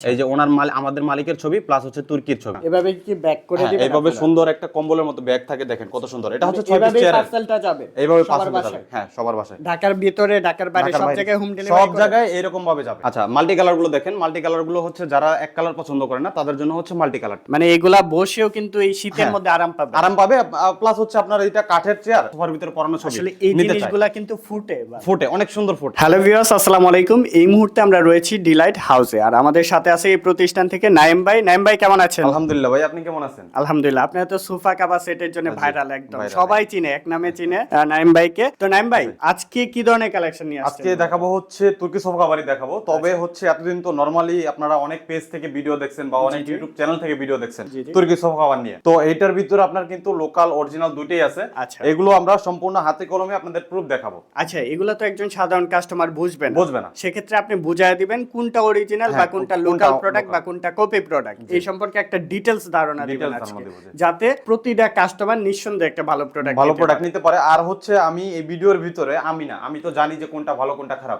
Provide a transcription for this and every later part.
এই যে ওনার মাল আমাদের মালিকের ছবি প্লাস হচ্ছে তুর্কির ছবি। এভাবে কি ব্যাক করে হ্যাঁ, দিবেন এইভাবে সুন্দর একটা কম্বলের মতো ব্যাগ থাকে দেখেন কত সুন্দর। এটা হচ্ছে ছয় পিস চেয়ার পার্সেলটা যাবে এইভাবে বাসায়? যাবে। হ্যাঁ সবার বাসায়। ঢাকার ভিতরে ঢাকার বাইরে সব জায়গায় হোম ডেলিভারি সব জায়গায় এরকম ভাবে যাবে। আচ্ছা মাল্টি কালারগুলো দেখেন। মাল্টি কালারগুলো হচ্ছে যারা এক কালার পছন্দ করে না তাদের জন্য হচ্ছে মাল্টি কালার মানে এগুলা বসেও কিন্তু এই শীতের হ্যাঁ। মধ্যে আরাম পাবে। আরাম পাবে প্লাস হচ্ছে আপনার এটা কাঠের চেয়ার সোফার ভিতরে পরানো ছবি। আসলে এই জিনিসগুলা কিন্তু ফুটে ফুটে অনেক সুন্দর ফুটে। হ্যালো ভিউয়ার্স আসসালামু আলাইকুম। এই মুহূর্তে আমরা রয়েছি ডিলাইট হাউসে আর আমাদের সাথে আছে এই প্রতিষ্ঠান থেকে। নাইম ভাই নাইম ভাই কেমন আছেন? আলহামদুলিল্লাহ ভাই আপনি কেমন আছেন? আলহামদুলিল্লাহ আপনারা তো সোফা কাভার সেটের জন্য ভাইরাল একদম। সবাই চিনে এক নামে চিনে নাইম ভাইকে। তো নাইম ভাই আজকে কি ধরনের কালেকশন নিয়ে আসছেন? আজকে দেখাবো হচ্ছে তুর্কি সোফা কাভারই দেখাবো। তবে আচ্ছা। হচ্ছে এতদিন তো নরমালি আপনারা অনেক পেজ থেকে ভিডিও দেখছেন বা অনেক ইউটিউব চ্যানেল থেকে ভিডিও দেখছেন। তুর্কি সোফা কাভার নিয়ে। তো এইটার ভিতরে আপনার কিন্তু লোকাল অরিজিনাল দুইটাই আছে। আচ্ছা। এগুলো আমরা সম্পূর্ণ হাতে কলমে আপনাদের প্রুফ দেখাবো। আচ্ছা এগুলো তো একজন সাধারণ কাস্টমার বুঝবেন বুঝবে না। সেক্ষেত্রে আপনি বুঝাই দিবেন কোনটা অরিজিনাল বা হ্যাঁ, কোনটা কোনটা লোকাল প্রোডাক্ট বা কোনটা কপি প্রোডাক্ট এই সম্পর্কে একটা ডিটেলস ধারণা দিবেন আজকে। যাতে প্রতিটা কাস্টমার নিঃসন্দেহে একটা ভালো প্রোডাক্ট ভালো প্রোডাক্ট নিতে পারে। আর হচ্ছে আমি এই ভিডিওর ভিতরে আমি না আমি তো জানি যে কোনটা ভালো কোনটা খারাপ।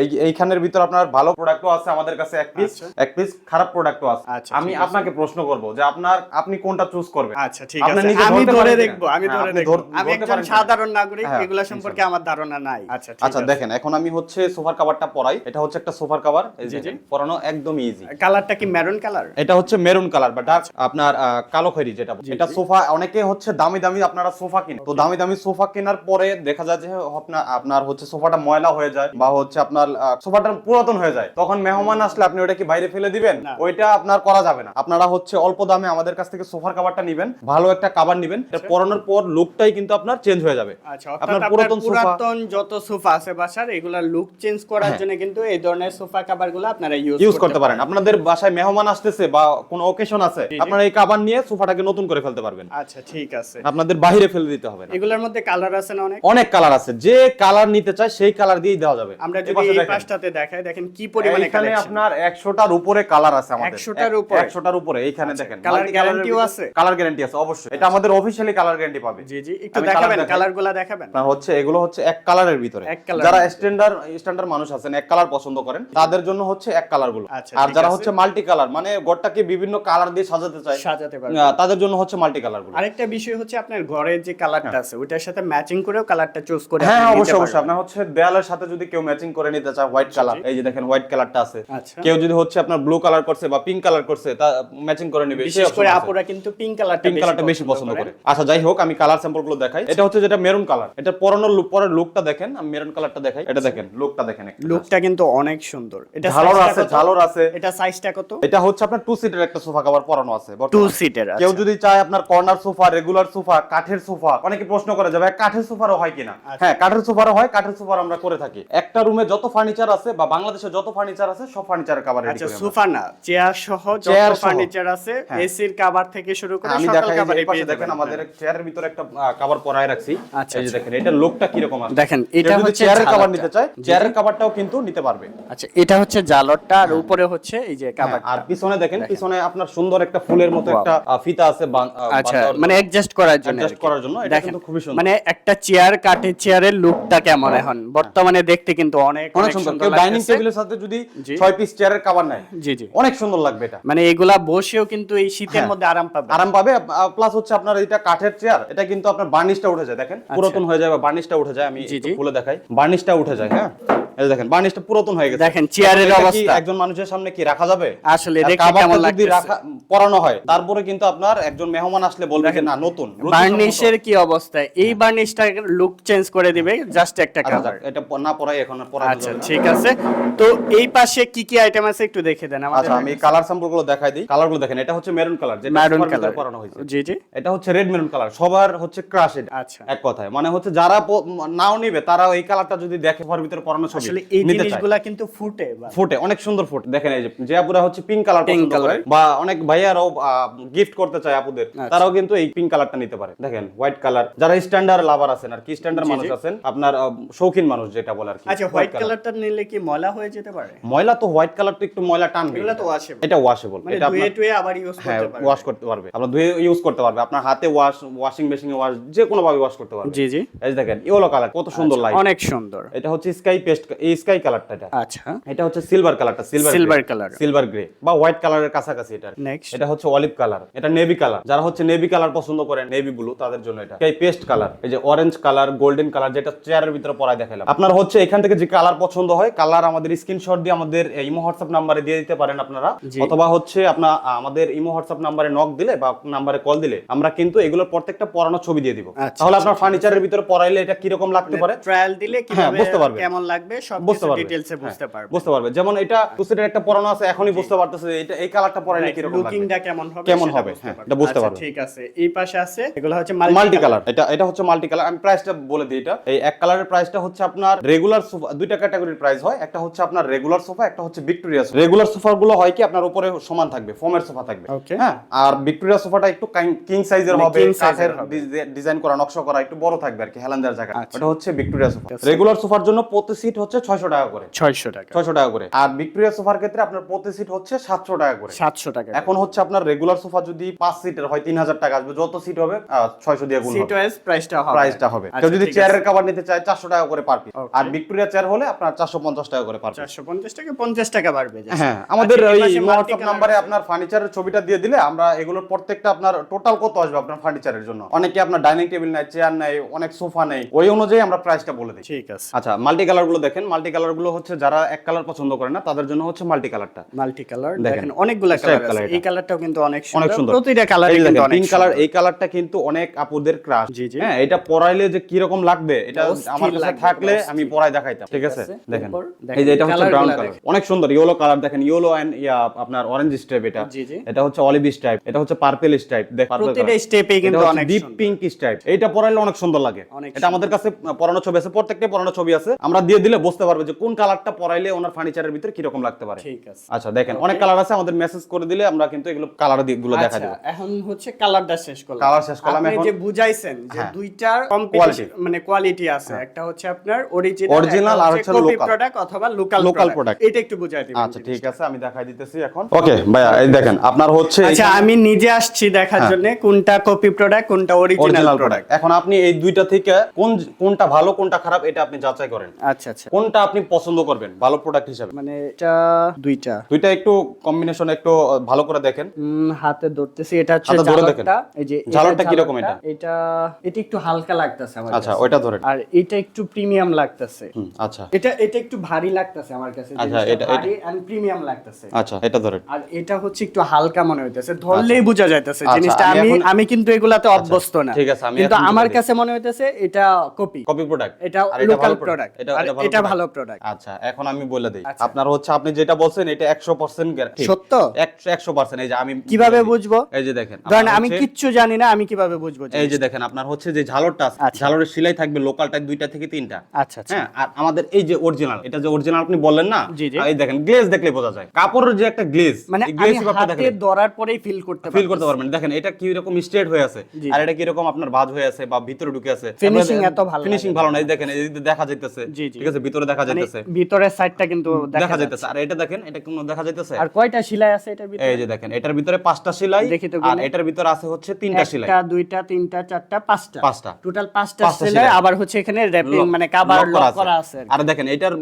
এই এইখানের ভিতর আপনার ভালো প্রোডাক্টও আছে আমাদের কাছে এক পিস আচ্ছা। এক পিস খারাপ প্রোডাক্টও আছে। আচ্ছা, আমি আপনাকে প্রশ্ন করব যে আপনার আপনি কোনটা চুজ করবেন? আচ্ছা ঠিক আছে। আমি ধরে? দেখব আমি হ্যাঁ, ধরে দেখব। আমি একজন সাধারণ নাগরিক হ্যাঁ, এগুলা সম্পর্কে আমার ধারণা নাই। আচ্ছা আচ্ছা দেখেন এখন আমি হচ্ছে সোফার কভারটা পরাই। এটা হচ্ছে একটা সোফার কভার এই যে পরানো একদম ইজি কালারটা কি মেরুন কালার এটা হচ্ছে মেরুন কালার বা ডার্ক আপনার কালো খয়েরি যেটা এটা সোফা অনেকে হচ্ছে দামি দামি আপনারা সোফা কিনে। তো দামি দামি সোফা কেনার পরে দেখা যায় যে আপনার আপনার হচ্ছে সোফাটা ময়লা হয়ে যায় বা হচ্ছে আপনার সোফাটা পুরাতন হয়ে যায়। তখন মেহমান আসলে আপনি ওটা কি বাইরে ফেলে দিবেন? ওইটা আপনার করা যাবে না। আপনারা হচ্ছে অল্প দামে আমাদের কাছ থেকে সোফার কাভারটা নেবেন ভালো একটা কাভার নেবেন। এটা পরানোর পর লুকটাই কিন্তু আপনার চেঞ্জ হয়ে যাবে। আচ্ছা আপনার পুরাতন পুরাতন যত সোফা আছে বাসার এগুলা লুক চেঞ্জ করার হ্যাঁ। জন্য কিন্তু এই ধরনের সোফা কাভারগুলো আপনারা ইউজ করতে পারেন। আপনাদের বাসায় মেহমান আসতেছে বা কোনো ওকেশন আছে আপনারা এই কাভার নিয়ে সোফাটাকে নতুন করে ফেলতে পারবেন। আচ্ছা ঠিক আছে। আপনাদের বাইরে ফেলে দিতে হবে না। এগুলোর মধ্যে কালার আছে না অনেক? অনেক কালার আছে। যে কালার নিতে চায় সেই কালার দিয়েই দেওয়া যাবে। আমরা যদি এই পাশটাতে দেখাই দেখেন কি পরিমাণে কালেকশন আপনার 100টার উপরে কালার আছে আমাদের। 100টার উপরে? 100টার উপরে এইখানে দেখেন। কালার গ্যারান্টিও আছে? কালার গ্যারান্টি আছে অবশ্যই। এটা আমাদের অফিশিয়ালি কালার গ্যারান্টি পাবে। জি জি একটু দেখাবেন colour দেখাই। কালারগুলা দেখাবেন? আপনার হচ্ছে এগুলো হচ্ছে এক কালারের ভিতরে। যারা। স্ট্যান্ডার্ড স্ট্যান্ডার্ড মানুষ আছেন এক কালার পছন্দ করেন তাদের জন্য হচ্ছে এক কালারগুলো আচ্ছা, আর যারা হচ্ছে মাল্টি কালার মানে ঘরটাকে বিভিন্ন কালার দিয়ে সাজাতে চায় সাজাতে আহ, তাদের জন্য হচ্ছে মাল্টি কালারগুলো। আরেকটা বিষয় হচ্ছে আপনার ঘরের যে কালারটা আছে ওইটার সাথে ম্যাচিং করেও কালারটা চুজ করে হ্যাঁ অবশ্যই অবশ্যই। আপনার হচ্ছে দেয়ালের সাথে যদি কেউ ম্যাচিং করে নিতে চায় হোয়াইট কালার এই যে দেখেন হোয়াইট কালারটা আছে। আচ্ছা। কেউ যদি হচ্ছে আপনার ব্লু কালার করছে বা পিঙ্ক কালার করছে তা ম্যাচিং করে নেবে বিশেষ করে আপুরা কিন্তু পিঙ্ক কালারটা পিঙ্ক কালারটা বেশি পছন্দ করে। আচ্ছা যাই হোক আমি কালার স্যাম্পলগুলো দেখাই। এটা হচ্ছে যেটা মেরুন কালার এটা পরানোর লুক পরের লুকটা দেখেন আমি মেরুন কালারটা দেখাই। এটা দেখেন লুকটা দেখেন লুকটা কিন্তু অনেক সুন্দর। এটা ঝালর আছে? ঝালর আছে। এটা সাইজটা কত? এটা হচ্ছে আপনার টু সিটের একটা সোফা কভার পরানো আছে টু। সিটের কেউ যদি চায় আপনার কর্নার সোফা রেগুলার সোফা কাঠের সোফা অনেকে প্রশ্ন করে যে ভাই কাঠের সোফারও হয় কিনা? আচ্ছা। হ্যাঁ কাঠের সোফারও হয় কাঠের সোফার আমরা করে থাকি। একটা রুমে যত ফার্নিচার আছে বা বাংলাদেশে যত ফার্নিচার আছে সব ফার্নিচারের কভার রেডি আচ্ছা সোফা না চেয়ার সহ যত ফার্নিচার আছে হ্যাঁ। এসির কভার থেকে শুরু করে আমি দেখাই এই পাশে দেখেন আমাদের চেয়ারের ভিতরে একটা কভার পরায় রাখছি। আচ্ছা, এই যে আচ্ছা। দেখেন এটা লোকটা কীরকম আছে? দেখেন, এটা হচ্ছে চেয়ারের কভার। নিতে চায় চেয়ারের কভারটাও কিন্তু নিতে পারবে। আচ্ছা এটা হচ্ছে জালরটা আর উপরে হচ্ছে এই যে হ্যাঁ, আর পিছনে দেখেন পিছনে আপনার সুন্দর একটা ফুলের মতো একটা ফিতা আছে আচ্ছা মানে অ্যাডজাস্ট করার জন্য কি। করার জন্য এটা কিন্তু খুবই সুন্দর। মানে একটা চেয়ার কাঠের চেয়ারের লুকটা কেমন এখন? বর্তমানে দেখতে কিন্তু অনেক অনেক সুন্দর। কেউ ডাইনিং টেবিলের সাথে যদি। ছয় পিস চেয়ারের কভার নেয় জি জি। অনেক সুন্দর লাগবে এটা। মানে এগুলা বসেও কিন্তু এই শীতের হ্যাঁ। মধ্যে আরাম পাবে। আরাম পাবে প্লাস হচ্ছে আপনার এটা কাঠের চেয়ার এটা কিন্তু আপনার বার্নিশটা উঠে যায়। দেখেন পুরাতন হয়ে যায় বা বার্নিশটা উঠে যায় আমি আচ্ছা। একটু। খুলে দেখাই। বার্নিশটা উঠে যায় হ্যাঁ। এই দেখেন বার্নিশটা পুরাতন হয়ে গেছে। দেখেন, চেয়ারের অবস্থা। একজন মানুষের সামনে কি রাখা যাবে? আসলে দেখতে কেমন রাখা পরানো হয় তারপরে কিন্তু আপনার একজন মেহমান আসলে বলবে যে না নতুন বার্নিশের কি অবস্থা? এই বার্নিশটা লুক চেঞ্জ করে দিবে জাস্ট একটা আচ্ছা, কালার এটা না পরাই এখন পরা আচ্ছা ঠিক আছে। তো এই পাশে কি কি আইটেম আছে একটু দেখে দেন আমাদের। আচ্ছা আমি কালার স্যাম্পলগুলো দেখাই দিই। কালারগুলো দেখেন এটা হচ্ছে মেরুন কালার যেটা ভিতরে কালার পরানো হয়েছে। জি জি। এটা হচ্ছে রেড মেরুন কালার সবার হচ্ছে ক্রাশ এটা আচ্ছা। এক কথায়। মানে হচ্ছে যারা নাও নিবে তারা এই কালারটা যদি দেখে ঘর ভিতরে পরানো আসলে এই জিনিসগুলা কিন্তু ফুটে ফুটে অনেক সুন্দর ফুট। দেখেন এই যে যে আপুরা হচ্ছে পিঙ্ক কালার পছন্দ করে বা অনেক ভাইয়ারাও গিফট করতে চায় আপুদের আচ্ছা। তারাও কিন্তু এই পিঙ্ক কালারটা নিতে পারে। দেখেন হোয়াইট কালার যারা স্ট্যান্ডার্ড লাভার আছেন আর কি স্ট্যান্ডার্ড মানুষ আছেন আপনার শৌখিন মানুষ যেটা বলে কি আচ্ছা হোয়াইট কালারটা নিলে কি ময়লা হয়ে যেতে পারে? ময়লা তো হোয়াইট কালার তো একটু ময়লা টানবে। এগুলো তো washable। এটা ওয়াশেবল মানে এটা ধুয়ে আবার ইউজ হ্যাঁ করতে পারে ওয়াশ করতে পারবে। আপনার ধুয়ে ইউজ করতে পারবে। আপনার হাতে ওয়াশ ওয়াশিং মেশিনে ওয়াশ যে কোনো ভাবে ওয়াশ করতে পারবে। জি জি। এই দেখেন ইয়েলো কালার কত সুন্দর লাইট অনেক সুন্দর। এটা হচ্ছে স্কাই পেস্ট এই স্কাই কালারটা এটা। আচ্ছা। এটা হচ্ছে সিলভার কালারটা silver Silver color। Silver grey বা হোয়াইট কালারের কাছাকাছি এটা। নেক্সট এটা হচ্ছে অলিভ কালার এটা নেভি কালার যারা হচ্ছে নেভি কালার পছন্দ করেন নেভি ব্লু তাদের জন্য এটা। এই পেস্ট কালার এই যে অরেঞ্জ কালার গোল্ডেন কালার যেটা চেয়ারের ভিতরে পরায় দেখালাম। আপনার হচ্ছে এখান থেকে যে কালার পছন্দ হয় কালার আমাদের স্ক্রিনশট দিয়ে আমাদের ইমো হোয়াটসঅ্যাপ নাম্বারে দিয়ে দিতে পারেন আপনারা। অথবা হচ্ছে আপনার আমাদের ইমো হোয়াটসঅ্যাপ নাম্বারে নক দিলে বা নাম্বারে কল দিলে আমরা কিন্তু এগুলোর প্রত্যেকটা পরানো ছবি দিয়ে দিব। আচ্ছা, তাহলে আপনার ফার্নিচারের ভিতরে পরাইলে এটা কীরকম লাগতে পারে? ট্রায়াল দিলে হ্যাঁ, কীভাবে বুঝতে পারবে। কেমন লাগবে? সব বুঝতে পারবে। ডিটেইলসে হ্যাঁ, বুঝতে পারবে। বুঝতে পারবে। যেমন এটা টুসিটের একটা পরানো আছে এখনই বুঝতে পারতেছে এটা এই কালারটা পরাইলে লাগবে। লুকিংটা কেমন হবে কেমন হবে, হ্যাঁ, এটা বুঝতে আচ্ছা, পারবে। ঠিক আছে এই পাশে আছে এগুলো হচ্ছে মাল্টি কালার এটা এটা হচ্ছে মাল্টি কালার আমি প্রাইসটা বলে দিই এটা। এই এক কালারের প্রাইসটা হচ্ছে আপনার রেগুলার সোফা দুইটা ক্যাটাগরির প্রাইস হয়। একটা হচ্ছে আপনার রেগুলার সোফা একটা হচ্ছে ভিক্টোরিয়া সোফা রেগুলার সোফা গুলো হয় কি আপনার উপরে সমান থাকবে ফোমের সোফা থাকবে। হ্যাঁ আর ভিক্টোরিয়া সোফাটা একটু কিং সাইজের মানে হবে কাঠের ডিজাইন করা নকশা করা একটু বড় থাকবে আর কি হেলান্দার জায়গা। আচ্ছা। এটা হচ্ছে ভিক্টোরিয়া সোফা আচ্ছা। রেগুলার সোফার জন্য প্রতি সিট হচ্ছে 600 টাকা করে। 600 টাকা। ছয়শো টাকা করে। আর ভিক্টোরিয়া সোফার ক্ষেত্রে আপনার প্রতি সিট হচ্ছে সাতশো টাকা করে। 700 টাকা এখন হচ্ছে আপনার রেগুলার সোফা যদি পাঁচ সিটের হয় তিন হাজার টাকা আসবে। যত সিট হবে ছয়শো দিয়ে গুণ সিট ওয়াইজ প্রাইসটা হবে। প্রাইসটা হবে। আচ্ছা, কেউ যদি চেয়ারের কভার নিতে চায় চারশো টাকা করে পার পিস আর ভিক্টোরিয়া চেয়ার হলে আপনার চারশো পঞ্চাশ টাকা করে পার। পিস 450 টাকা 50 টাকা বাড়বে হ্যাঁ আমাদের ওই হোয়াটসঅ্যাপ নাম্বারে আপনার ফার্নিচারের ছবিটা দিয়ে দিলে আমরা এগুলোর প্রত্যেকটা আপনার টোটাল কত আসবে আপনার ফার্নিচারের জন্য? অনেকে আপনার ডাইনিং টেবিল নাই চেয়ার নাই অনেক সোফা নেই ওই অনুযায়ী আমরা প্রাইসটা বলে দিই। ঠিক আছে। আচ্ছা মাল্টি কালারগুলো দেখেন। মাল্টি কালারগুলো হচ্ছে যারা এক কালার পছন্দ করে না তাদের জন্য হচ্ছে মাল্টি কালারটা মাল্টি কালার দেখেন। দেখেন অনেকগুলা কালার আছে। এই কালারটাও কিন্তু অনেক অনেক সুন্দর। সুন্দর প্রতিটা কালারে কিন্তু অনেক কালার এই কালারটা কিন্তু অনেক আপুদের ক্রাশ জি, জি। হ্যাঁ এটা পরাইলে যে কি রকম লাগবে এটা আমার কাছে থাকলে আমি পরাই দেখাইতাম ঠিক আছে? দেখেন এই যে এটা হচ্ছে ব্রাউন কালার অনেক সুন্দর ইয়েলো কালার দেখেন ইয়েলো এন্ড ইয়া আপনার অরেঞ্জ স্ট্রাইপ এটা। জি, জি। এটা হচ্ছে অলিভ স্ট্রাইপ এটা হচ্ছে পার্পল স্ট্রাইপ দেখ প্রতিটা স্টেপে কিন্তু অনেক ডিপ পিঙ্ক স্ট্রাইপ এটা পরাইলে অনেক সুন্দর লাগে। এটা আমাদের কাছে পরানো ছবি আছে প্রত্যেকটা পরানো ছবি আছে। আমরা দিয়ে দিলে বুঝতে পারবে যে কোন কালারটা পরাইলে ওনার ফার্নিচারের ভিতরে কি রকম লাগতে পারে। ঠিক আছে। আচ্ছা দেখেন অনেক কালার আছে আমাদের মেসেজ করে দিলে আমরা কিন্তু এগুলো কালারগুলো দেখা আচ্ছা দেবো। এখন হচ্ছে কালারটা শেষ করলাম। Colour শেষ করলাম, এখন- যে বুঝাইছেন যে হ্যাঁ। দুইটার। কম্পিটিশন মানে কোয়ালিটি আছে একটা হচ্ছে আপনার অরিজিনাল Original আর হচ্ছে local। প্রোডাক্ট অথবা লোকাল লোকাল প্রোডাক্ট এটা একটু বুঝাই দিবেন আচ্ছা ঠিক আছে আমি দেখাই দিতেছি এখন। ওকে ভাইয়া এই দেখেন আপনার হচ্ছে আচ্ছা আমি নিজে আসছি দেখার হ্যাঁ। জন্য কোনটা কপি প্রোডাক্ট কোনটা অরিজিনাল অরিজিনাল প্রোডাক্ট এখন আপনি এই দুইটা থেকে কোন কোনটা ভালো কোনটা খারাপ এটা আপনি যাচাই করেন। আচ্ছা আচ্ছা। কোনটা আপনি পছন্দ করবেন? ভালো প্রোডাক্ট হিসাবে? মানে এটা দুইটা। দুইটা একটু কম্বিনেশন একটু ভালো করে দেখেন। হাতে ধরতেছি। এটা হচ্ছে। জালরটা এই যে এটা জালরটা কীরকম জালরটা, এটা? এটা এটা একটু হালকা লাগতেছে আমার আচ্ছা। ওইটা ধরেন আর এটা একটু প্রিমিয়াম লাগতেছে। আচ্ছা। এটা এটা একটু ভারী লাগতেছে আমার কাছে। আচ্ছা, এটা- ভারী এন্ড প্রিমিয়াম লাগতেছে। আচ্ছা এটা ধরেন আর এটা হচ্ছে একটু হালকা মনে হইতেছে। ধরলেই বোঝা যাইতেছে আচ্ছা, জিনিসটা। আমি আমি কিন্তু এগুলাতে অভ্যস্ত না। ঠিক আছে, আমি কিন্তু আমার কাছে মনে হইতেছে এটা কপি কপি প্রোডাক্ট এটা লোকাল প্রোডাক্ট এটা ভালো। প্রোডাক্ট আচ্ছা এখন আমি বলে দিই। আচ্ছা। আপনার হচ্ছে আপনি যেটা বলছেন এটা একশো পার্সেন্ট সত্য? একশো পার্সেন্ট এই যে আমি কীভাবে বুঝব? এই যে দেখেন ধরেন আমি কিচ্ছু জানি না আমি কীভাবে বুঝব এই যে দেখেন আপনার হচ্ছে যে ঝালরটা আছে, আচ্ছা। ঝালরের সেলাই থাকবে লোকালটা দুইটা থেকে তিনটা। আচ্ছা আচ্ছা। হ্যাঁ আর আমাদের এই যে অরিজিনাল এটা যে অরিজিনাল আপনি বললেন না। এই দেখেন গ্লেজ দেখলে বোঝা যায়। কাপড়ের যে একটা গ্লেজ মানে গ্লেজ হাতে দেখেন। ধরার পরেই ফিল করতে ফিল করতে পারবেন। দেখেন এটা কি রকম স্ট্রেট হয়ে আছে আর এটা কি রকম আপনার ভাঁজ হয়ে আছে বা ভিতরে ঢুকে আছে। Finishing এত ভালো ফিনিশিং ভালো না। এই দেখেন এই যে দেখা যাইতেছে। ঠিক আছে ভিতরে দেখা মানে যাইতেছে। ভিতরের সাইডটা কিন্তু দেখা যাইতেছে। আর এটা দেখেন এটা কোনো দেখা যাইতেছে? আর কয়টা সেলাই আছে এটার ভিতরে? এই যে দেখেন এটার ভিতরে পাঁচটা সেলাই আর এটার ভিতরে আছে হচ্ছে তিনটা সেলাই। একটা দুইটা তিনটা চারটা পাঁচটা। পাঁচটা। টোটাল পাঁচটা সেলাই। আবার হচ্ছে এখানে র‍্যাপিং মানে কাভার লক করা আছে। আর দেখেন এটার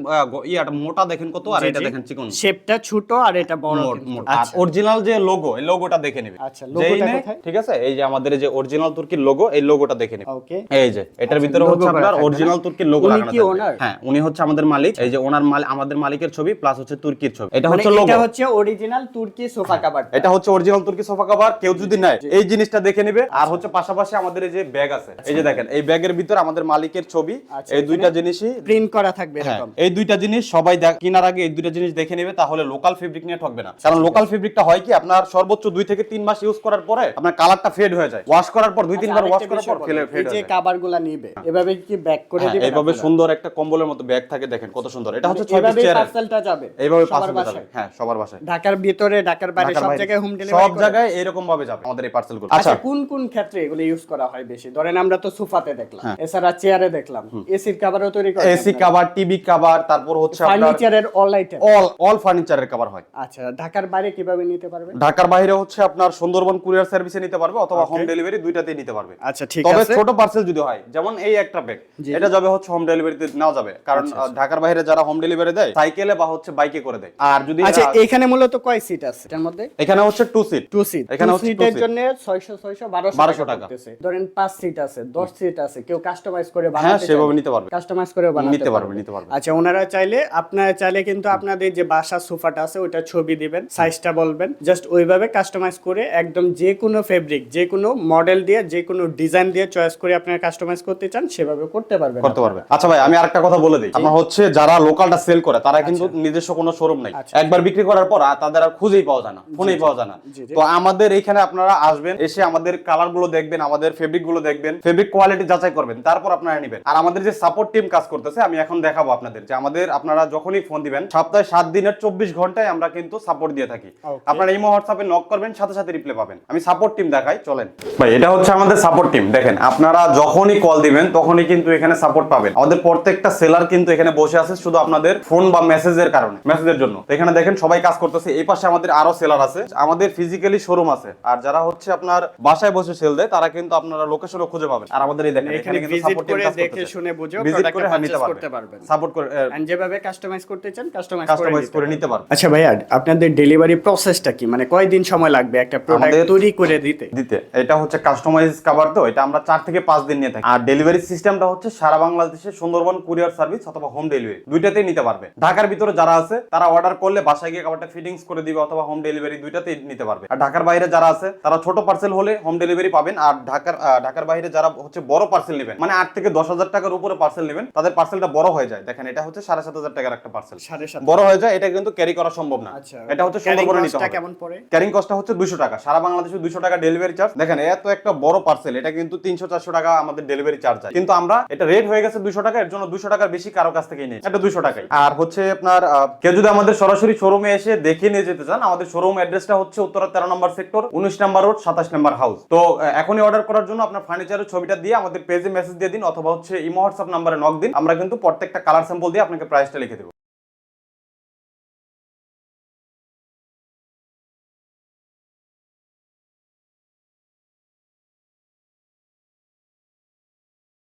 ইয়াটা মোটা দেখেন কত আর এটা দেখেন চিকন। শেপটা ছোট আর এটা বড় মোট- আর আচ্ছা। অরিজিনাল যে লোগো এই লোগোটা দেখে নিবে। আচ্ছা, লোগোটা কোথায়? ঠিক আছে? এই যে আমাদের যে অরিজিনাল তুর্কির লোগো এই লোগোটা দেখে নিবে। ওকে এই যে এটার আচ্ছা, ভিতরে হচ্ছে আপনার অরিজিনাল তুর্কির লোগো লাগানো থাকবে। হ্যাঁ উনি হচ্ছে আমাদের মালিক। এই যে ওনার মাল আমাদের মালিকের ছবি প্লাস হচ্ছে তুর্কির ছবি। এটা মানে হচ্ছে লোগো এটা হচ্ছে অরিজিনাল তুর্কি সোফা কাভার এটা হচ্ছে অরিজিনাল তুর্কি সোফা কভার কেউ যদি নেয় এই জিনিসটা দেখে নিবে। আর হচ্ছে পাশাপাশি আমাদের এই যে ব্যাগ আছে এই যে দেখেন এই ব্যাগের ভিতরে আমাদের মালিকের ছবি আচ্ছা, এই দুইটা জিনিসই প্রিন্ট করা থাকবে হ্যাঁ, এই দুইটা জিনিস সবাই কেনার আগে এই দুইটা জিনিস দেখে নেবে তাহলে লোকাল ফেব্রিক নিয়ে ঠকবে না। কারণ লোকাল ফেব্রিকটা হয় কি আপনার সর্বোচ্চ দুই থেকে তিন মাস ইউজ করার পরে আপনার কালারটা ফেড হয়ে যায়। ওয়াশ করার পর দুই তিনবার আচ্ছা, ওয়াশ করার পর ফেলে ফেড হয়ে যায়। কাভারগুলা নিবে এভাবে কি ব্যাক করে হ্যাঁ, দিবেন এইভাবে সুন্দর একটা কম্বলের মতো ব্যাগ থাকে দেখেন কত সুন্দর। এটা হচ্ছে ছয় পিস চেয়ার পার্সেলটা যাবে। এইভাবে বাসায়? হ্যাঁ সবার বাসায়। ঢাকার ভিতরে ঢাকার বাইরে সব জায়গায় হোম ডেলিভারি সব জায়গায় এরকম ভাবে যাবে আমাদের এই পার্সেলগুলো আচ্ছা আচ্ছা। কোন কোন ক্ষেত্রে এগুলো ইউজ করা হয় বেশি? ধরেন আমরা তো সোফাতে দেখলাম হ্যাঁ। এছাড়া চেয়ারে দেখলাম। এসির কভারও তৈরি করা এসি কভার টিভি কভার তারপর হচ্ছে আপনার ফার্নিচারের অল আইটেম অল অল ফার্নিচারের কভার হয়। আচ্ছা ঢাকার বাইরে কীভাবে নিতে পারবে? ঢাকার বাইরে হচ্ছে আপনার সুন্দরবন কুরিয়ার সার্ভিসে নিতে পারবে অথবা হোম ডেলিভারি দুইটাতেই নিতে পারবে। আচ্ছা ঠিক তবে আছে। ছোট পার্সেল যদি হয় যেমন এই একটা ব্যাগ এটা যাবে হচ্ছে হোম ডেলিভারিতে নেওয়া যাবে। কারণ আহ, ঢাকার বাইরে যারা হোম ডেলিভারি দেয় সাইকেলে বা হচ্ছে বাইকে করে দেয়। আর যদি আচ্ছা এখানে মূলত কয় সিট আছে? এটার মধ্যে? এখানে হচ্ছে টু সিট টু সিট এখানে হচ্ছে সিটের জন্য 600 600 1200 1200 টাকা। টাকা। ধরেন পাঁচ সিট আছে 10 সিট আছে কেউ কাস্টমাইজ করে বানাতে হ্যাঁ সেভাবে নিতে পারবে। কাস্টমাইজ করে বানাতে নিতে পারবে নিতে পারবে। আচ্ছা ওনারা চাইলে আপনারা চাইলে কিন্তু আপনাদের যে বাসা সোফাটা আছে ওটা ছবি দিবেন সাইজটা বলবেন। জাস্ট ওইভাবে কাস্টমাইজ করে একদম যে কোনো ফেব্রিক যে কোনো মডেল দিয়ে যে কোনো ডিজাইন দিয়ে চয়েস করে আপনারা কাস্টমাইজ করতে চান সেভাবে করতে পারবেন করতে পারবে। আচ্ছা ভাই আমি আরেকটা কথা বলে দিই। আমার হচ্ছে যারা লোকালটা সেল করে তারা কিন্তু নিজস্ব কোনো শোরুম নাই। আচ্ছা। একবার বিক্রি করার পর তাদের আর খুঁজেই পাওয়া যায় না ফোনেই পাওয়া যায় না। তো আমাদের এখানে আপনারা আসবেন এসে আমাদের কালারগুলো দেখবেন আমাদের ফেব্রিকগুলো দেখবেন ফেব্রিক কোয়ালিটি যাচাই করবেন তারপর আপনারা নেবেন। আর আমাদের যে সাপোর্ট টিম কাজ করতেছে আমি এখন দেখাবো আপনাদের যে আমাদের আপনারা যখনই ফোন দিবেন সপ্তাহে সাত দিনের চব্বিশ ঘন্টায় আমরা কিন্তু সাপোর্ট দিয়ে থাকি। আপনারা এই হোয়াটসঅ্যাপে নক করবেন সাথে সাথে রিপ্লাই পাবেন। আমি সাপোর্ট টিম দেখাই চলেন। ভাই এটা হচ্ছে আমাদের সাপোর্ট টিম দেখেন আপনারা যখনই কল দিবেন তখনই কিন্তু এখানে সাপোর্ট পাবেন। আমাদের প্রত্যেকটা সেলার কিন্তু এখানে বসে আছে শুধু আপনাদের ফোন বা মেসেজের কারণে মেসেজের জন্য। তো এখানে দেখেন সবাই কাজ করতেছে। এই পাশে আমাদের আরও সেলার আছে। আমাদের ফিজিক্যালি শোরুম আছে। আর যারা হচ্ছে আপনার বাসায় বসে সেল দেয় তারা কিন্তু আপনারা লোকেশনও খুঁজে পাবেন। আর আমাদের এই দেখেন এখানে কিন্তু সাপোর্ট টিম করে কাজ দেখে শুনে বুঝেও ভিজিট করে হ্যাঁ নিতে পারবেন। সাপোর্ট করে যেভাবে কাস্টমাইজ করতে চান কাস্টমাইজ করে কাস্টমাইজ নিতে করে পারবেন। নিতে পারবেন। আচ্ছা ভাইয়া আপনাদের ডেলিভারি প্রসেসটা কি? মানে কয়দিন সময় লাগবে একটা প্রোডাক্ট তৈরি করে দিতে? দিতে। এটা হচ্ছে কাস্টমাইজ কাভার তো এটা আমরা চার থেকে পাঁচ দিন নিয়ে থাকি। আর ডেলিভারি সিস্টেমটা হচ্ছে সারা বাংলাদেশে সুন্দরবন কুরিয়ার সার্ভিস অথবা হোম ডেলিভারি দুইটাতেই নিতে পারবে। ঢাকার ভিতরে যারা আছে তারা অর্ডার করলে বাসায় গিয়ে কাভারটা ফিটিংস করে দিবে অথবা হোম ডেলিভারি দুইটাতেই নিতে পারবে। আর ঢাকার বাইরে যারা আছে তারা ছোট পার্সেল হলে হোম ডেলিভারি পাবেন। আর ঢাকার ঢাকার বাইরে যারা হচ্ছে বড় পার্সেল নেবেন মানে আট থেকে দশ হাজার টাকার উপরে পার্সেল নেবেন তাদের পার্সেলটা বড় হয়ে যায়। দেখেন এটা হচ্ছে সাড়ে সাত হাজার টাকার একটা পার্সেল বড় হয়ে যায় এটা কিন্তু ক্যারি করা সম্ভব না। আচ্ছা এটা হচ্ছে carrying সুন্দরবনে নিতে হবে। কেমন পড়ে? ক্যারিং কস্টটা হচ্ছে দুশো টাকা। সারা বাংলাদেশে দুশো টাকা ডেলিভারি চার্জ দেখেন এত একটা বড় পার্সেল এটা কিন্তু তিনশো চারশো টাকা আমাদের ডেলিভারি চার্জ যায়। কিন্তু আমরা এটা রেট হয়ে গেছে দুশো টাকা এর জন্য দুশো টাকার বেশি কারও কাছ থেকে নিয়েছি। এটা দুশো টাকাই। আর হচ্ছে আপনার কেউ যদি আমাদের সরাসরি শোরুমে এসে দেখে নিয়ে যেতে চান, আমাদের শোরুম অ্যাড্রেসটা হচ্ছে উত্তরা তেরো নম্বর সেক্টর উনিশ নম্বর রোড সাতাশ নম্বর হাউস তো এখনই অর্ডার করার জন্য আপনার ফার্নিচারের ছবিটা দিয়ে আমাদের পেজে মেসেজ দিয়ে দিন, অথবা হচ্ছে ইমো হোয়াটসঅ্যাপ নাম্বারে নক দিন। আমরা কিন্তু প্রত্যেকটা কালার স্যাম্পল দিয়ে আপনাকে প্রাইসটা লিখে দেবো।